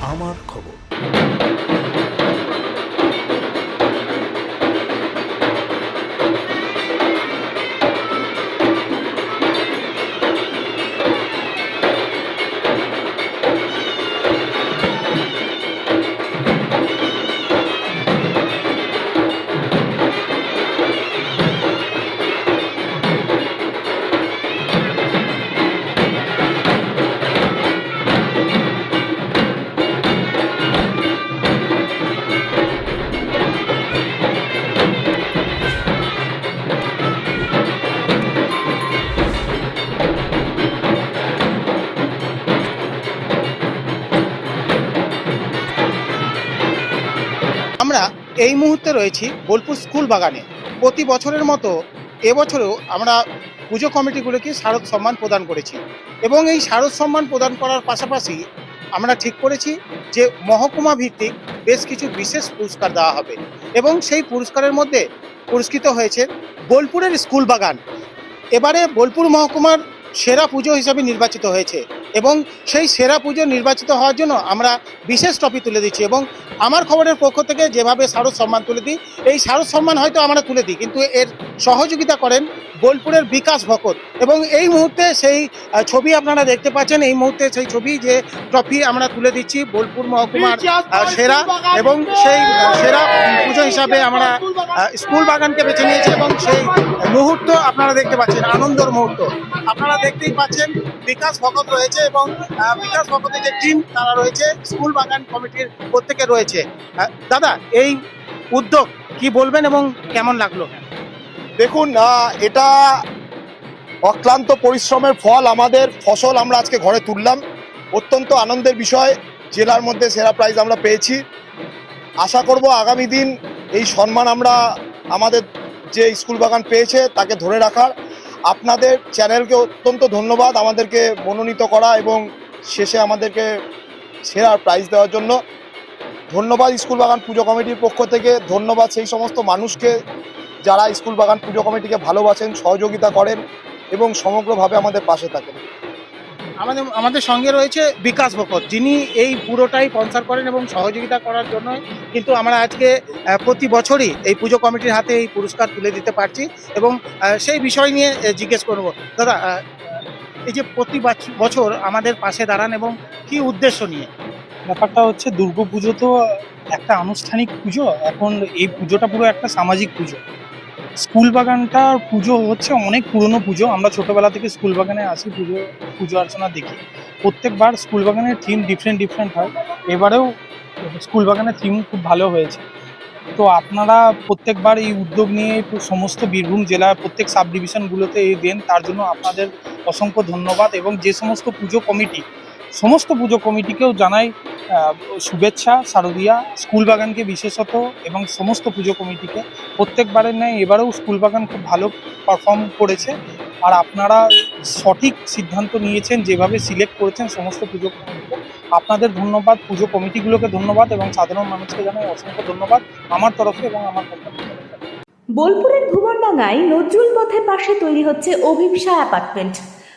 আমার খবর। এই মুহূর্তে রয়েছি বোলপুর স্কুল বাগানে। প্রতি বছরের মতো এবছরেও আমরা পুজো কমিটিগুলোকে শারদ সম্মান প্রদান করেছি এবং এই শারদ সম্মান প্রদান করার পাশাপাশি আমরা ঠিক করেছি যে মহকুমা ভিত্তিক বেশ কিছু বিশেষ পুরস্কার দেওয়া হবে এবং সেই পুরস্কারের মধ্যে পুরস্কৃত হয়েছে বোলপুরের স্কুল বাগান। এবারে বোলপুর মহকুমার সেরা পুজো হিসাবে নির্বাচিত হয়েছে। এবং সেই সেরা পুজো নির্বাচিত হওয়ার জন্য আমরা বিশেষ ট্রফি তুলে দিচ্ছি এবং আমার খবরের পক্ষ থেকে যেভাবে শারদ সম্মান তুলে দিই এই শারদ সম্মান হয়তো আমরা তুলে দিই কিন্তু এর সহযোগিতা করেন বোলপুরের বিকাশ ভকত এবং এই মুহূর্তে সেই ছবি আপনারা দেখতে পাচ্ছেন এই মুহূর্তে সেই ছবি যে ট্রফি আমরা তুলে দিচ্ছি বোলপুর মহকুমার সেরা এবং সেই সেরা পুজো হিসাবে আমরা স্কুল বাগানকে বেছে নিয়েছে এবং সেই মুহূর্ত আপনারা দেখতে পাচ্ছেন, আনন্দর মুহূর্ত। আপনারা দেখতেই পাচ্ছেন বিকাশ ভকত রয়েছে এবং বিকাশ ভকতের যে টিম তারা রয়েছে, স্কুল বাগান কমিটির প্রত্যেকে রয়েছে। দাদা, এই উদ্যোগ কি বলবেন এবং কেমন লাগল? দেখুন এটা অক্লান্ত পরিশ্রমের ফল আমাদের, ফসল আমরা আজকে ঘরে তুললাম। অত্যন্ত আনন্দের বিষয়, জেলার মধ্যে সেরা প্রাইজ আমরা পেয়েছি। আশা করব আগামী দিন এই সম্মান আমরা আমাদের যে স্কুল বাগান পেয়েছে তাকে ধরে রাখার। আপনাদের চ্যানেলকে অত্যন্ত ধন্যবাদ আমাদেরকে মনোনীত করা এবং শেষে আমাদেরকে সেরা প্রাইজ দেওয়ার জন্য। ধন্যবাদ স্কুল বাগান পুজো কমিটির পক্ষ থেকে। ধন্যবাদ সেই সমস্ত মানুষকে যারা স্কুল বাগান পুজো কমিটিকে ভালোবাসেন, সহযোগিতা করেন এবং সমগ্রভাবে আমাদের পাশে থাকেন। আমাদের আমাদের সঙ্গে রয়েছে বিকাশ ভকত যিনি এই পুরোটাই স্পন্সার করেন এবং সহযোগিতা করার জন্য কিন্তু আমরা আজকে প্রতি বছরই এই পুজো কমিটির হাতে এই পুরস্কার তুলে দিতে পারছি এবং সেই বিষয় নিয়ে জিজ্ঞেস করব। দাদা এই যে প্রতি বছর আমাদের পাশে দাঁড়ান এবং কি উদ্দেশ্য নিয়ে? ব্যাপারটা হচ্ছে দুর্গাপুজো তো একটা আনুষ্ঠানিক পুজো, এখন এই পুজোটা পুরো একটা সামাজিক পুজো। স্কুল বাগানটার পুজো হচ্ছে অনেক পুরনো পুজো। আমরা ছোটবেলা থেকে স্কুল বাগানে আসি, পুজো পুজো অর্চনা দেখি। প্রত্যেকবার স্কুল বাগানের থিম ডিফারেন্ট ডিফারেন্ট হয়। এবারেও স্কুল বাগানের থিম খুব ভালো হয়েছে। তো আপনারা প্রত্যেকবার এই উদ্যোগ নিয়ে সমস্ত বীরভূম জেলার প্রত্যেক সাব ডিভিশনগুলোতে এই দেন। তার জন্য আপনাদের অসংখ্য ধন্যবাদ এবং যে সমস্ত পুজো কমিটি, সমস্ত পুজো কমিটিকেও জানাই শুভেচ্ছা, শারদীয়া, স্কুল বাগানকে বিশেষত এবং সমস্ত পুজো কমিটিকে। প্রত্যেকবারের ন্যায় এবারেও স্কুল বাগান খুব ভালো পারফর্ম করেছে। আর আপনারা সঠিক সিদ্ধান্ত নিয়েছেন, যেভাবে সিলেক্ট করেছেন সমস্ত পুজো কমিটিকে। আপনাদের ধন্যবাদ, পুজো কমিটিগুলোকে ধন্যবাদ এবং সাধারণ মানুষকে জানাই অসংখ্য ধন্যবাদ আমার তরফে এবং আমার কোম্পানির বোলপুরের ভুবনডাঙ্গায় নজরুল পথের পাশে তৈরি হচ্ছে অভিপসা অ্যাপার্টমেন্ট।